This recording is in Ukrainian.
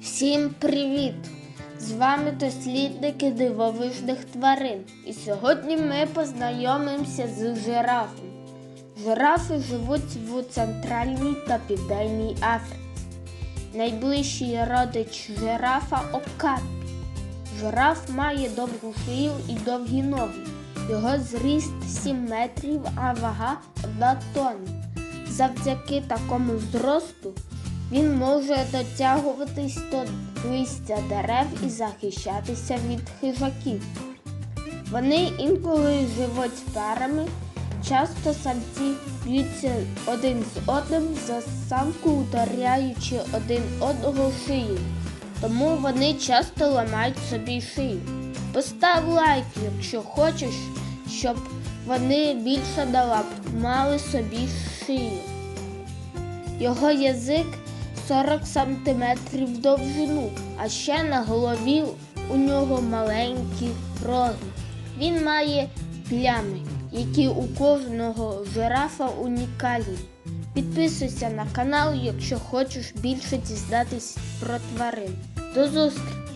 Всім привіт! З вами дослідники дивовижних тварин. І сьогодні ми познайомимося з жирафом. Жирафи живуть в Центральній та Південній Африці. Найближчий родич жирафа окапі. Жираф має довгу шию і довгі ноги. Його зріст 7 метрів, а вага 1 тонна. Завдяки такому зросту він може дотягуватись до листя дерев і захищатися від хижаків. Вони інколи живуть парами, часто самці б'ються один з одним за самку, ударяючи один одного шиєю. Тому вони часто ламають собі шию. Постав лайк, якщо хочеш, щоб вони більше наламали собі шию. Його язик 40 см довжину, а ще на голові у нього маленькі роги. Він має плями, які у кожного жирафа унікальні. Підписуйся на канал, якщо хочеш більше дізнатись про тварин. До зустрічі!